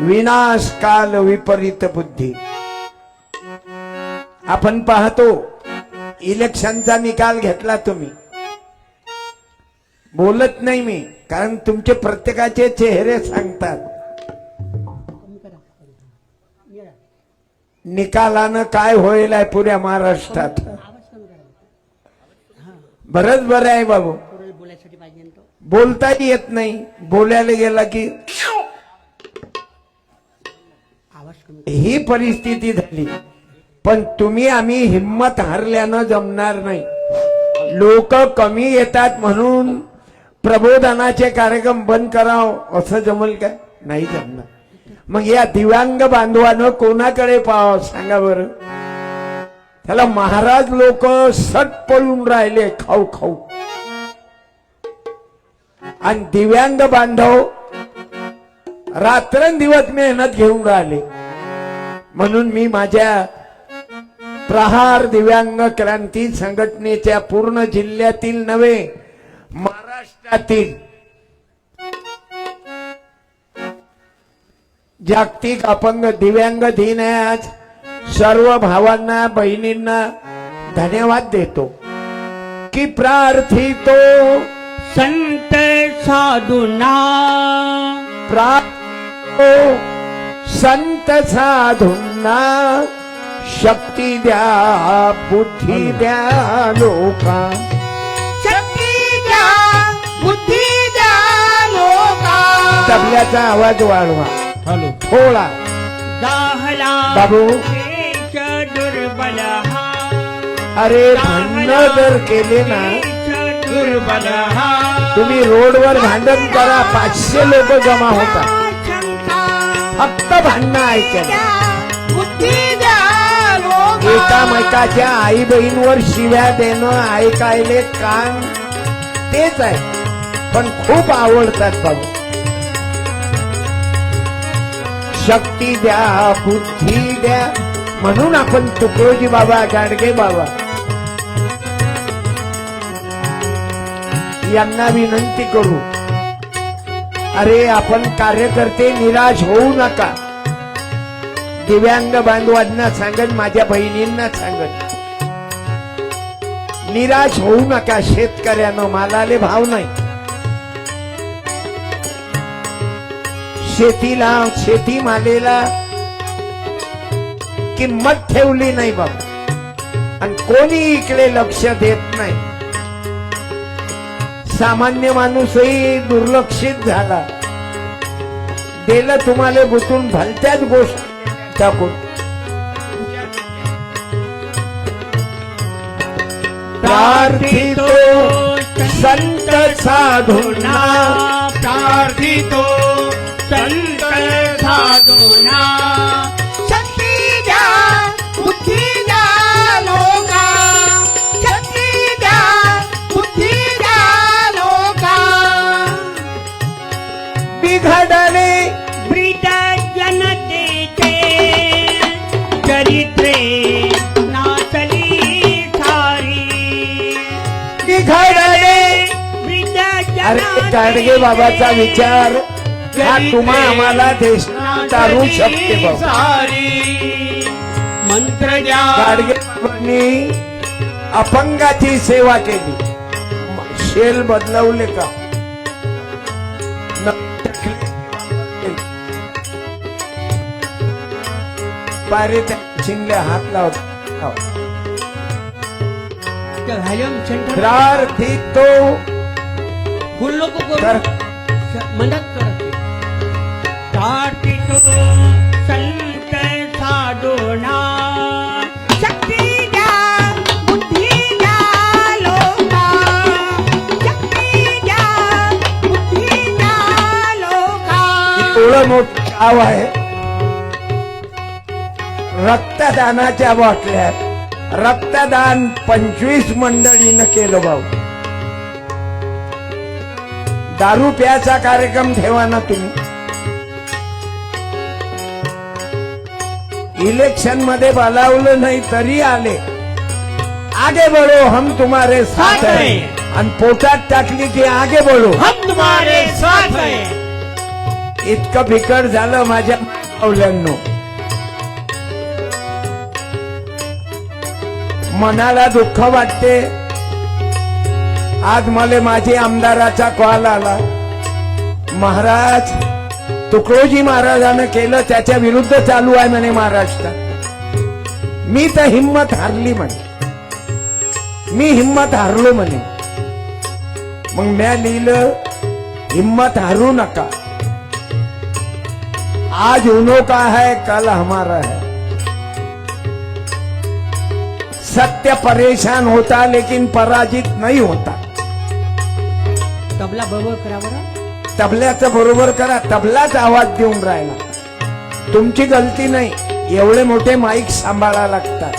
विनाश काल विपरीत बुद्धी. आपण पाहतो इलेक्शनचा निकाल घेतला तुम्ही. बोलत नाही मी कारण तुमचे प्रत्येकाचे चेहरे सांगतात. निकालानं काय होईल आहे पुऱ्या महाराष्ट्रात? बरंच बरं आहे बाबू. बोलताही येत नाही. बोलायला गेला की ही परिस्थिती झाली. पण तुम्ही आम्ही हिंमत हरल्यानं जमणार नाही. लोक कमी येतात म्हणून प्रबोधनाचे कार्यक्रम बंद कराव. असं जमल काय? नाही जमणार. मग या दिव्यांग बांधवानं कोणाकडे पाहाव? सांगा बरं. त्याला महाराज लोक सट पळून राहिले खाऊ खाऊ. आणि दिव्यांग बांधव रात्रंदिवस मेहनत घेऊन राहिले. म्हणून मी माझ्या प्रहार दिव्यांग क्रांती संघटनेच्या पूर्ण जिल्ह्यातील नव्हे महाराष्ट्रातील जागतिक अपंग दिव्यांग दिन आहे आज. सर्व भावांना बहिणींना धन्यवाद देतो. की प्रार्थितो. संत साधूना. प्राप्तो संत साधूंना शक्ती द्या बुद्धी द्या लोका. शक्ती द्या बुद्धी द्या लोका. तबल्याचा आवाज वाढवा. हॅलो. थोडा दाहला बाबू. दुर्बल अरे भांडणं जर केले ना दुर्बल तुम्ही रोडवर भांडण करा पाचशे लोक जमा होतात. फक्त भांडणं ऐकायला. एकामेकाच्या आई बहीणवर शिव्या देणं ऐकायले कान तेच आहे पण खूप आवडतात बाबू. शक्ती द्या बुद्धी द्या म्हणून आपण तुकडोजी बाबा गाडगे बाबा. यांना विनंती करू अरे आपण कार्यकर्ते निराश होऊ नका. दिव्यांग बांधवांना सांगन माझ्या बहिणींना सांगन. निराश होऊ नका शेतकऱ्यानं मालाले भाव नाही. शेतीला शेती मालेला किंमत ठेवली नाही बाबा. आणि कोणी इकडे लक्ष देत नाही. सामान्य माणूसही दुर्लक्षित झाला. दिलं तुम्हाला गुतून भलत्याच गोष्ट टाकून. प्रार्थितो संत साधुना. प्रार्थितो संत साधुना. गाडगे बाबाचा विचार हा तुम्हा आम्हाला देश चालू शकते मंत्र द्या गाडगे बाबांनी अपंगाची सेवा केली. शेल बदलवले का? पारे चिंगले हात लावत. लाव. फुल करते संत साधूना। एवढं मोठं गाव आहे. रक्तदानाच्या बाटल्यात रक्तदान पंचवीस मंडळीनं केलं भाऊ दारू प्याचा कार्यक्रम ठेवा ना तुम्ही. इलेक्शनमध्ये बोलावलं नाही तरी आले. आगे बढो हम तुम्हारे साथ है. आणि पोटात टाकली की आगे बढो. हम तुम्हारे साथ हैं. इतकं बिकट झालं माझ्या मावल्यांनो मनाला दुःख वाटते. आज मला माझे आमदाराचा कॉल आला. महाराज तुकडोजी महाराजानं केलं त्याच्या विरुद्ध चालू आहे म्हणे महाराष्ट्रात मी तर हिंमत हारली म्हणे. मी हिंमत हारलो म्हणे. मग म्या लिहिलं हिम्मत हारू नका. आज उनो का है कल हमारा है. सत्य परेशान होता लेकिन पराजित नहीं होता. तबला बरोबर करा बरं. तबल्याचं बरोबर करा तबलाच आवाज देऊन राहिला. तुमची गलती नाही एवढे मोठे माईक सांभाळा लागतात.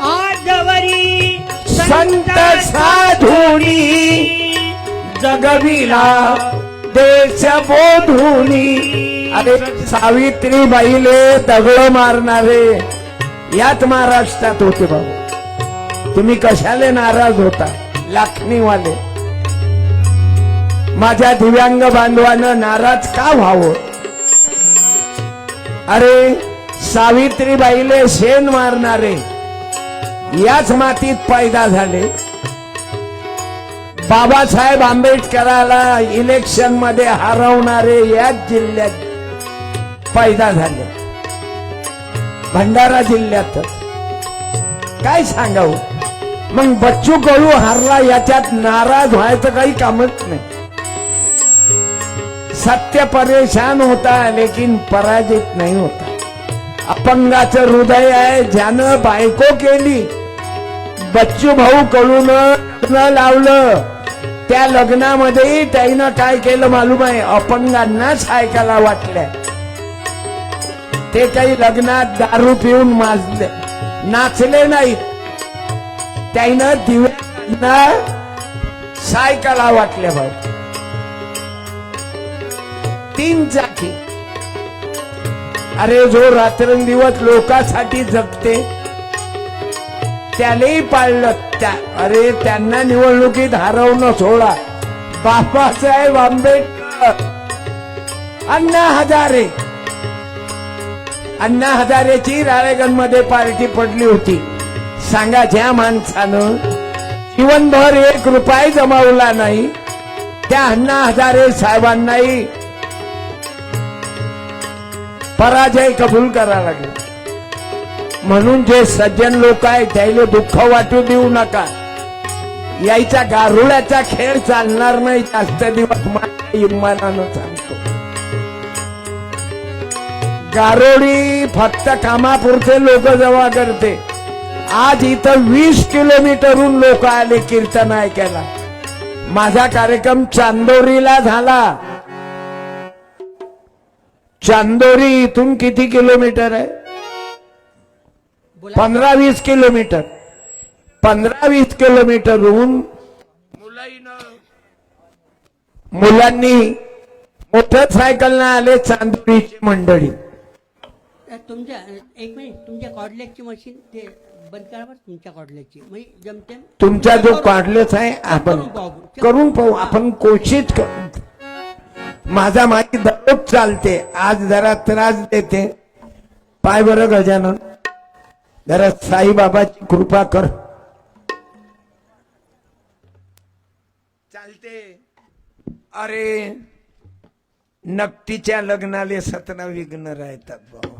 आजवरी संत साधुनी जगविला देश बोधुनी. अरे सावित्रीबाईले दगड मारणारे. याच महाराष्ट्रात होते बाबा तुम्ही कशाले नाराज होता? लाखणीवाले माझ्या दिव्यांग बांधवानं नाराज का व्हावं? अरे सावित्रीबाईले शेण मारणारे याच मातीत पैदा झाले. बाबासाहेब आंबेडकराला इलेक्शनमध्ये हरवणारे याच जिल्ह्यात पैदा झाले. भंडारा जिल्ह्यात. काय सांगावं? मग बच्चू कळू हारला याच्यात नाराज व्हायचं काही कामच नाही. सत्य परेशान होता लेकिन पराजित नाही होता. अपंगाचं हृदय आहे ज्यानं बायको केली बच्चू भाऊ कडून लग्न लावलं. त्या लग्नामध्ये त्यानं काय केलं मालूम आहे? अपंगांनाच ऐकायला वाटल्या. ते काही लग्नात दारू पिऊन माजले. नाचले नाहीत त्यानं दिव्यांना सायकला वाटल्या भाऊ तीन चाकी. अरे जो रात्रंदिवस लोकांसाठी जगते त्यालाही पाळलं. त्या अरे त्यांना निवडणुकीत हरवणं सोडा. बाबासाहेब आंबेडकर. अण्णा हजारे. अण्णा हजारेची राळेगणमध्ये पार्टी पडली होती. सांगा ज्या माणसानं जीवनभर एक रुपये जमावला नाही त्या अण्णा हजारे साहेबांनाही पराजय कबूल करा लागेल. म्हणून जे सज्जन लोक आहेत त्याला दुःख वाटू देऊ नका. यायचा गारुड्याचा खेळ चालणार नाही जास्त दिवस माझ्या इमानानं चालणार. गारोडी फक्त कामापुरते लोक जमा करते. आज इथं वीस किलोमीटरहून लोक आले कीर्तन ऐकायला माझा कार्यक्रम चांदोरीला झाला. चांदोरी इथून किती किलोमीटर आहे? पंधरा वीस किलोमीटर. पंधरा वीस किलोमीटरहून मुलांनी मोटरसायकलनं आले चांदोरीची मंडळी. तुमच्या एक मिनिट तुमच्या कॉर्डलेटची मशीन ते बंद करा बरं तुमच्या कॉर्डलेटची म्हणजे जमते? तुमचा जो काढलेच आहे आपण करून पाहू. करून पाहू. आपण कोशिश करू माझा माहिती दररोज चालते. आज जरा त्रास देते. पाय बरं गजानन. जरा साईबाबाची कृपा कर. चालते. अरे नक्कीच्या लग्नाले सतना विघ्न राहतात बाबा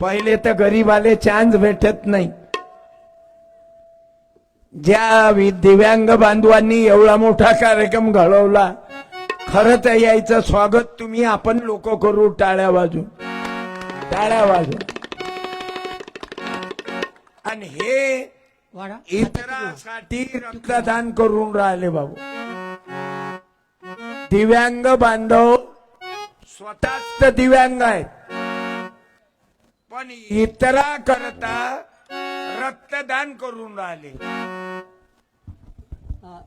पहिले तर गरीबाले चान्स भेटत नाही. ज्या दिव्यांग बांधवांनी एवढा मोठा कार्यक्रम घडवला खरं तर यायचं स्वागत तुम्ही आपण लोक करू टाळ्या वाजून. टाळ्या वाजून. आणि हे इतरांसाठी रक्तदान करून राहिले बाबू. दिव्यांग बांधव स्वतःच तर दिव्यांग आहेत. पण इतरा करता रक्तदान करून राहिले. अ,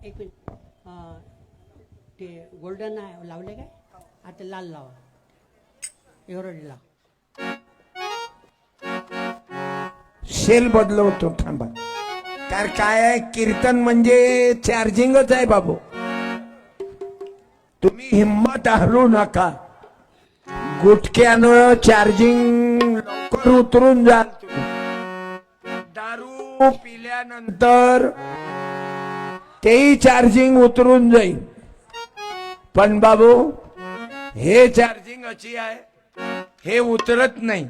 एक मिनिट. अ, ते गोल्डन आहे लावले काय? आता लाल लावा. एवढं लाव. शेल बदलवतो थांबा. कारण काय आहे कीर्तन म्हणजे चार्जिंगच आहे बाबू. तुम्ही हिंमत हरू नका. गुटक्यानं चार्जिंग लवकर उतरून जाल दारू पिल्यानंतर तेही चार्जिंग उतरून जाईल. पण बाबू हे चार्जिंग अशी आहे हे उतरत नाही.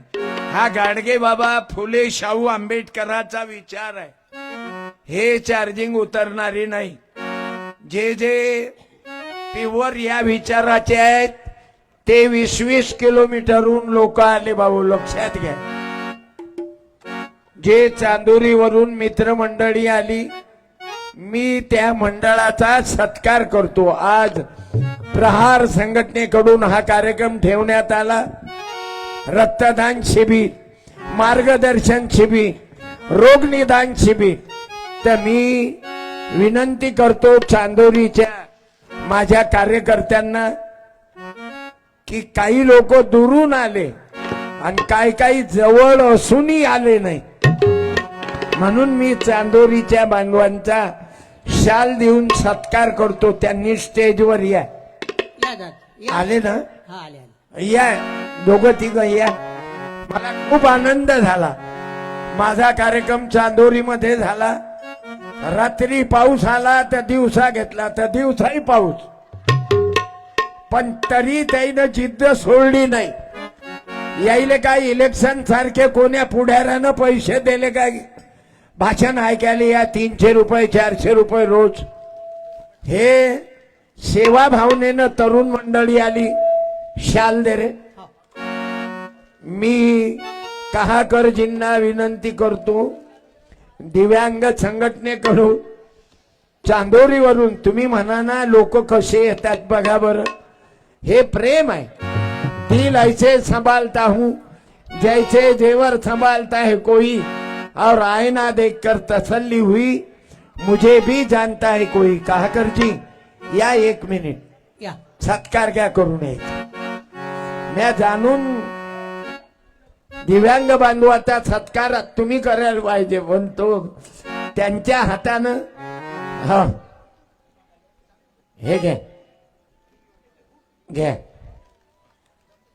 हा गाडगे बाबा फुले शाहू आंबेडकराचा विचार आहे. हे चार्जिंग उतरणारी नाही. जे जे प्युअर या विचाराचे आहेत ते वीस वीस किलोमीटरहून लोक आले बाबू लक्षात घ्या. जे चांदोरीवरून मित्रमंडळी आली मी त्या मंडळाचा सत्कार करतो. आज प्रहार संघटनेकडून हा कार्यक्रम ठेवण्यात आला. रक्तदान शिबिर मार्गदर्शन शिबिर रोगनिदान शिबिर. तर मी विनंती करतो चांदोरीच्या माझ्या कार्यकर्त्यांना की काही लोक दुरून आले आणि काही काही जवळ असूनही आले नाही. म्हणून मी चांदोरीच्या बांधवांचा शाल देऊन सत्कार करतो. त्यांनी स्टेजवर या. आले ना? या. दोघं तिघ या. मला खूप आनंद झाला. माझा कार्यक्रम चांदोरीमध्ये झाला. रात्री पाऊस आला तर दिवसा घेतला. तर दिवसाही पाऊस. पण तरी त्यानं जिद्द सोडली नाही. यायले काय इलेक्शन सारखे कोण्या पुढाऱ्यानं पैसे दिले काय? भाषण ऐकायला या तीनशे रुपये चारशे रुपये रोज. हे सेवा भावनेनं तरुण मंडळी आली. शाल दे रे. मी कहाकरजींना विनंती करतो दिव्यांग संघटनेकडून चांदोरीवरून तुम्ही म्हणा ना लोक कसे येतात बघा बरं. हे प्रेम आहे. दिल ऐसे संभालता हूं. जैसे जेवर संभालता है कोई. और आईना देखकर तसल्ली हुई. मुझे भी जानता है कोई. कहाकर जी? या एक मिनिट. या. सत्कार क्या करू नये मी जाणून दिव्यांग बांधवाचा सत्कार तुम्ही करायला पाहिजे. पण तो त्यांच्या हातानं हा. हे घे. घे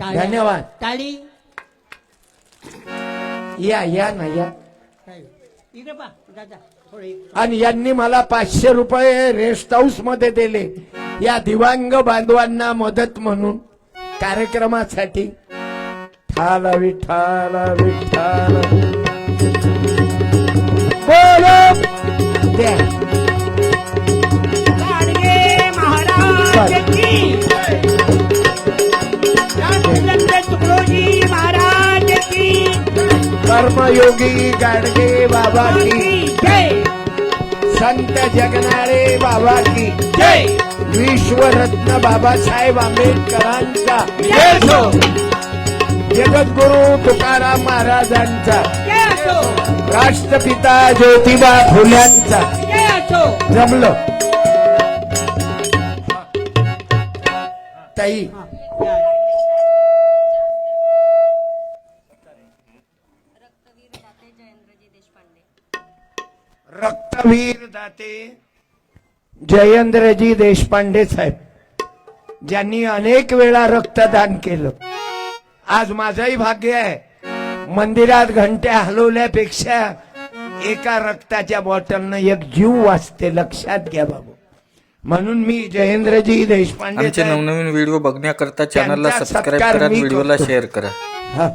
टाळ्या. धन्यवाद. टाळी. या या ना या. काय? इकडे पा दादा. थोडे आणि यांनी मला पाचशे रुपये रेस्ट हाऊसमध्ये दिले. या दिव्यांग बांधवांना मदत म्हणून कार्यक्रमासाठी. ठाल विठाल विठाल बोलो. द्या. कर्मयोगी गाडगे बाबा की. जय. संत जगनाळे बाबा की. जय. विश्वरत्न बाबासाहेब आंबेडकरांचा. जगद्गुरु तुकाराम महाराजांचा. राष्ट्रपिता ज्योतिबा फुल्यांचा. जमलं. ताई. रक्तवीर दाते जयेंद्रजी देशपांडे साहेब ज्यांनी अनेक वेळा रक्तदान केलं. आज माझंही भाग्य आहे मंदिरात घंट्या हलवल्यापेक्षा एका रक्ताच्या बॉटलनं एक जीव वाचते लक्षात घ्या बाबू. म्हणून मी जयेंद्रजी देशपांडे आमचे नवनवीन व्हिडिओ बघण्याकरता चॅनलला सबस्क्राईब करा व्हिडिओला. शेअर करा. हा.